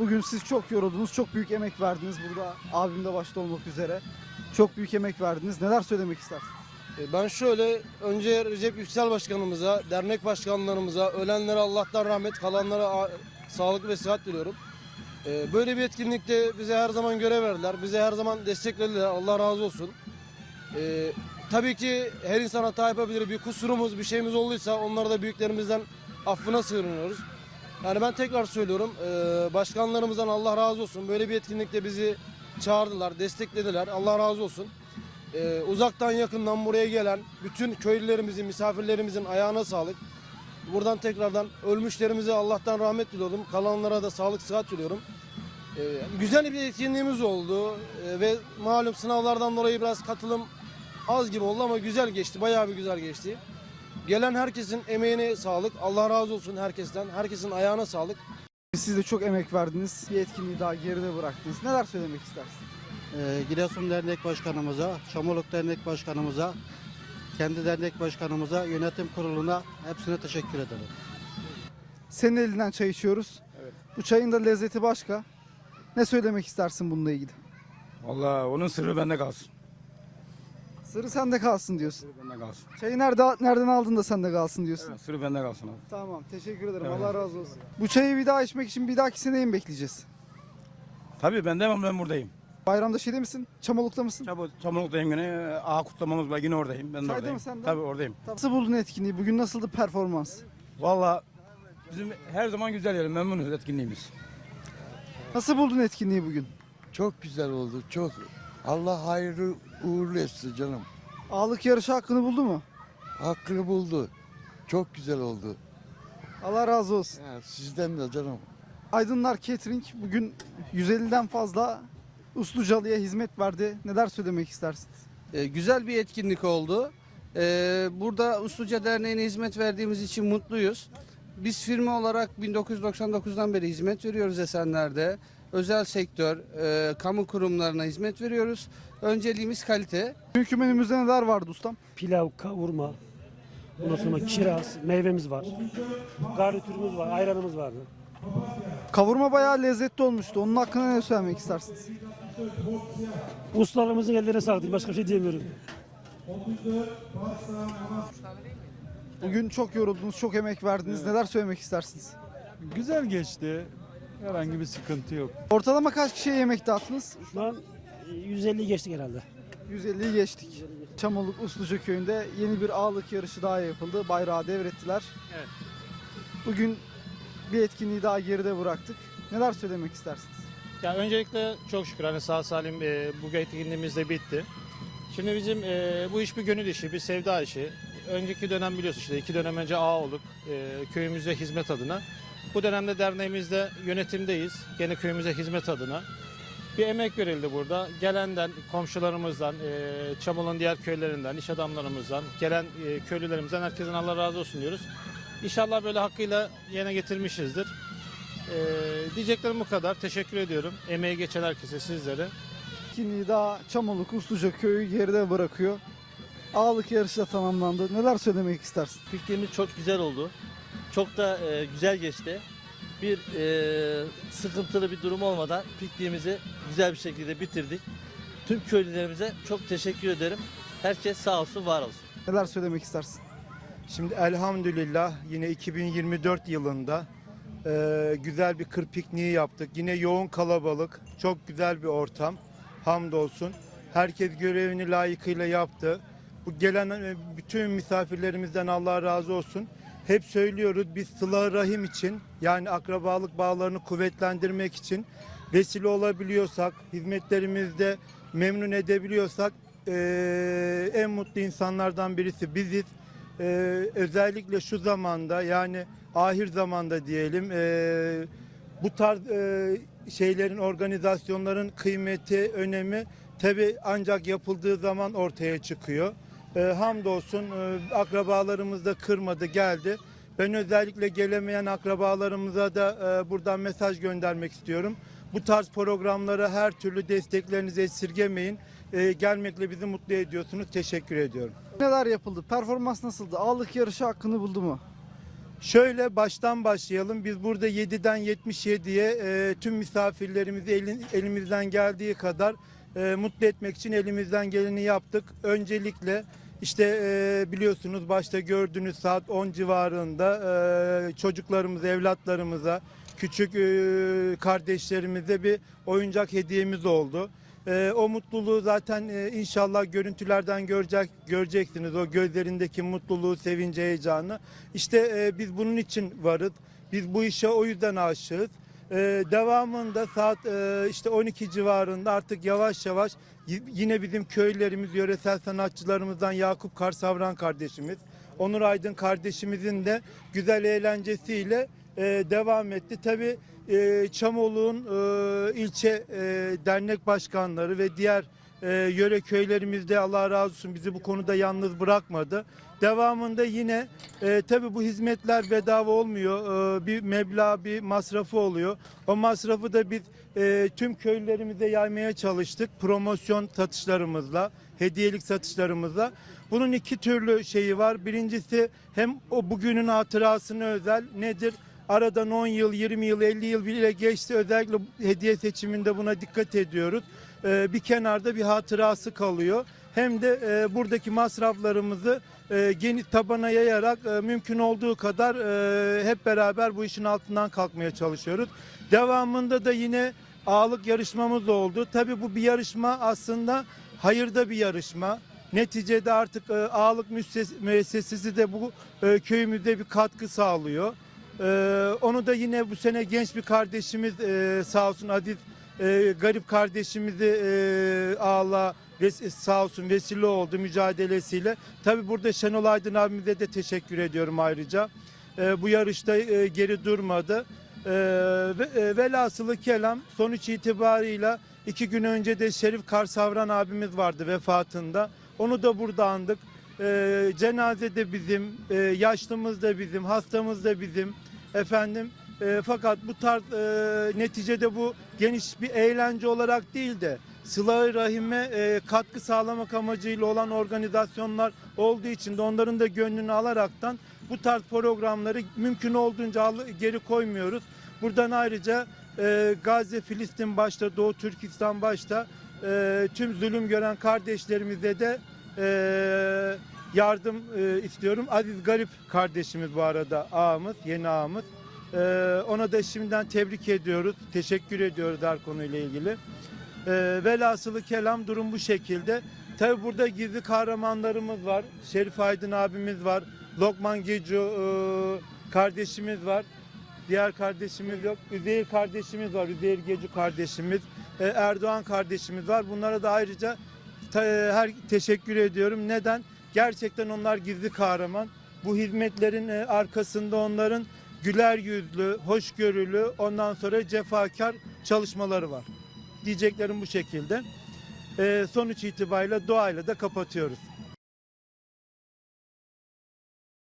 Bugün siz çok yoruldunuz, çok büyük emek verdiniz. Burada abim de başta olmak üzere. Çok büyük emek verdiniz. Neler söylemek istersiniz? E, Ben şöyle önce Recep Yüksel Başkanımıza, dernek başkanlarımıza, ölenlere Allah'tan rahmet, kalanlara sağlık ve sıhhat diliyorum. E, Böyle bir etkinlikte bize her zaman görev verdiler, bize her zaman desteklediler. Allah razı olsun. E, Tabii ki her insan hata yapabilir. Bir kusurumuz, bir şeyimiz olduysa onları da büyüklerimizden affına sığınıyoruz. Yani ben tekrar söylüyorum, e, başkanlarımızdan Allah razı olsun. Böyle bir etkinlikte bizi çağırdılar, desteklediler. Allah razı olsun. Ee, uzaktan yakından buraya gelen bütün köylülerimizin, misafirlerimizin ayağına sağlık. Buradan tekrardan ölmüşlerimize Allah'tan rahmet diliyorum. Kalanlara da sağlık, sıhhat diliyorum. Ee, güzel bir etkinliğimiz oldu. Ve malum sınavlardan dolayı biraz katılım az gibi oldu ama güzel geçti. Bayağı bir güzel geçti. Gelen herkesin emeğine sağlık. Allah razı olsun herkesten. Herkesin ayağına sağlık. Siz de çok emek verdiniz. Bir etkinliği daha geride bıraktınız. Neler söylemek istersiniz? Ee, Giresun Dernek Başkanımıza, Çamoluk Dernek Başkanımıza, kendi dernek başkanımıza, yönetim kuruluna hepsine teşekkür ederim. Senin elinden çay içiyoruz. Bu çayın da lezzeti başka. Ne söylemek istersin bununla ilgili? Vallahi onun sırrı bende kalsın. Sırrı sende kalsın diyorsun. Sırrı bende kalsın. Çayı nerede, nereden aldın da sende kalsın diyorsun. Evet, sırrı bende kalsın abi. Tamam teşekkür ederim. Evet. Allah razı olsun. Bu çayı bir daha içmek için bir dahaki seneye mi bekleyeceğiz? Tabii ben demem ben buradayım. Bayramda şeyde misin? Çamoluk'ta mısın? Çabuk Çamlık'tayım yine. Ağa kutlamamız var yine oradayım. Ben de Çayda oradayım. mı sen de? Tabii oradayım. Nasıl buldun etkinliği? Bugün nasıldı performans? Vallahi bizim her zaman güzel yerim. Memnunuz etkinliğimiz. Nasıl buldun etkinliği bugün? Çok güzel oldu, çok. Allah hayrı uğurlu etsin canım. Ağlık yarışı hakkını buldu mu? Hakkını buldu. Çok güzel oldu. Allah razı olsun. Ya, sizden de canım. Aydınlar Catering bugün 150'den fazla Uslucalı'ya hizmet verdi. Neler söylemek istersiniz? E, güzel bir etkinlik oldu. E, burada Usluca Derneği'ne hizmet verdiğimiz için mutluyuz. Biz firma olarak 1999'dan beri hizmet veriyoruz Esenler'de. Özel sektör, e, kamu kurumlarına hizmet veriyoruz. Önceliğimiz kalite. Bugünkü menümüzde neler vardı ustam? pilav, kavurma, ondan sonra kiraz, meyvemiz var. Garnitürümüz var, ayranımız vardı. Kavurma bayağı lezzetli olmuştu. Onun hakkında ne söylemek istersiniz? Ustalarımızın ellerine sağlık. Başka bir şey diyemiyorum. Bugün çok yoruldunuz, çok emek verdiniz. Neler söylemek istersiniz? Güzel geçti. Herhangi bir sıkıntı yok. Ortalama kaç kişiye yemek dağıttınız? Şu an e, 150'yi geçtik herhalde. 150'yi geçtik. Çamoluk Usluca köyünde yeni bir ağlık yarışı daha yapıldı. Bayrağı devrettiler. Evet. Bugün bir etkinliği daha geride bıraktık. Neler söylemek istersiniz? Ya öncelikle çok şükür hani sağ salim e, bu etkinliğimiz de bitti. Şimdi bizim e, bu iş bir gönül işi, bir sevda işi. Önceki dönem biliyorsun işte iki dönem önce ağa olduk e, köyümüze hizmet adına. Bu dönemde derneğimizde yönetimdeyiz. Gene köyümüze hizmet adına. Bir emek verildi burada. Gelenden, komşularımızdan, e, Çamol'un diğer köylerinden, iş adamlarımızdan, gelen e, köylülerimizden herkesin Allah razı olsun diyoruz. İnşallah böyle hakkıyla yerine getirmişizdir. Ee, diyeceklerim bu kadar. Teşekkür ediyorum. Emeği geçen herkese, sizlere. Etkinliği daha Çamoluk Usluca köyü geride bırakıyor. Ağlık yarışı da tamamlandı. Neler söylemek istersin? Pikniğimiz çok güzel oldu. Çok da e, güzel geçti. Bir e, sıkıntılı bir durum olmadan pikniğimizi güzel bir şekilde bitirdik. Tüm köylülerimize çok teşekkür ederim. Herkes sağ olsun, var olsun. Neler söylemek istersin? Şimdi elhamdülillah yine 2024 yılında e, güzel bir kır pikniği yaptık. Yine yoğun kalabalık, çok güzel bir ortam. Hamdolsun. Herkes görevini layıkıyla yaptı. Bu gelen e, bütün misafirlerimizden Allah razı olsun. Hep söylüyoruz biz sıla rahim için yani akrabalık bağlarını kuvvetlendirmek için vesile olabiliyorsak, hizmetlerimizde memnun edebiliyorsak e, en mutlu insanlardan birisi biziz. Ee, özellikle şu zamanda yani ahir zamanda diyelim ee, bu tarz ee, şeylerin organizasyonların kıymeti önemi tabi ancak yapıldığı zaman ortaya çıkıyor. Ee, hamdolsun ee, akrabalarımız da kırmadı geldi. Ben özellikle gelemeyen akrabalarımıza da ee, buradan mesaj göndermek istiyorum. Bu tarz programlara her türlü desteklerinizi esirgemeyin. Ee, gelmekle bizi mutlu ediyorsunuz. Teşekkür ediyorum. Neler yapıldı? Performans nasıldı? Ağlık yarışı hakkını buldu mu? Şöyle baştan başlayalım. Biz burada 7'den 77'ye e, tüm misafirlerimizi elin- elimizden geldiği kadar e, mutlu etmek için elimizden geleni yaptık. Öncelikle işte e, biliyorsunuz başta gördüğünüz saat 10 civarında e, çocuklarımız, evlatlarımıza, küçük e, kardeşlerimize bir oyuncak hediyemiz oldu. E, o mutluluğu zaten e, inşallah görüntülerden görecek göreceksiniz. O gözlerindeki mutluluğu, sevinci, heyecanı. İşte e, biz bunun için varız. Biz bu işe o yüzden aşığız. E, devamında saat e, işte 12 civarında artık yavaş yavaş yine bizim köylerimiz, yöresel sanatçılarımızdan Yakup Karsavran kardeşimiz, Onur Aydın kardeşimizin de güzel eğlencesiyle e, devam etti. Tabii e, Çamoluk'un e, ilçe e, dernek başkanları ve diğer e, yöre köylerimizde Allah razı olsun bizi bu konuda yalnız bırakmadı. Devamında yine e, tabii bu hizmetler bedava olmuyor. E, bir meblağ, bir masrafı oluyor. O masrafı da biz e, tüm köylerimize yaymaya çalıştık. Promosyon satışlarımızla, hediyelik satışlarımızla. Bunun iki türlü şeyi var. Birincisi hem o bugünün hatırasına özel nedir? Aradan 10 yıl, 20 yıl, 50 yıl bile geçti. Özellikle hediye seçiminde buna dikkat ediyoruz. Ee, bir kenarda bir hatırası kalıyor. Hem de e, buradaki masraflarımızı e, geniş tabana yayarak e, mümkün olduğu kadar e, hep beraber bu işin altından kalkmaya çalışıyoruz. Devamında da yine ağalık yarışmamız oldu. Tabii bu bir yarışma aslında hayırda bir yarışma. Neticede artık e, müesses- müessesesi de bu e, köyümüzde bir katkı sağlıyor. Ee, onu da yine bu sene genç bir kardeşimiz e, sağ olsun Aziz e, garip kardeşimizi e, ağla sağ olsun vesile oldu mücadelesiyle. Tabi burada Şenol Aydın abimize de teşekkür ediyorum ayrıca. E, bu yarışta e, geri durmadı. E, ve, e, velhasılı kelam sonuç itibarıyla iki gün önce de Şerif Karsavran abimiz vardı vefatında. Onu da burada andık. E, cenaze de bizim, e, yaşlımız da bizim, hastamız da bizim. Efendim e, fakat bu tarz e, neticede bu geniş bir eğlence olarak değil de sıla rahime e, katkı sağlamak amacıyla olan organizasyonlar olduğu için de onların da gönlünü alaraktan bu tarz programları mümkün olduğunca geri koymuyoruz. Buradan ayrıca e, Gazze, Filistin başta, Doğu Türkistan başta e, tüm zulüm gören kardeşlerimize de e, yardım e, istiyorum. Aziz Garip kardeşimiz bu arada ağamız, yeni ağamız. E, ona da şimdiden tebrik ediyoruz, teşekkür ediyoruz her konuyla ilgili. E, velhasılı kelam durum bu şekilde. Tabi burada gizli kahramanlarımız var. Şerif Aydın abimiz var. Lokman Gecu e, kardeşimiz var. Diğer kardeşimiz yok. Üzeyir kardeşimiz var. Üzeyir Gecu kardeşimiz. E, Erdoğan kardeşimiz var. Bunlara da ayrıca ta- her teşekkür ediyorum. Neden? Gerçekten onlar gizli kahraman. Bu hizmetlerin e, arkasında onların güler yüzlü, hoşgörülü, ondan sonra cefakar çalışmaları var. Diyeceklerim bu şekilde. E, sonuç itibariyle doğayla da kapatıyoruz.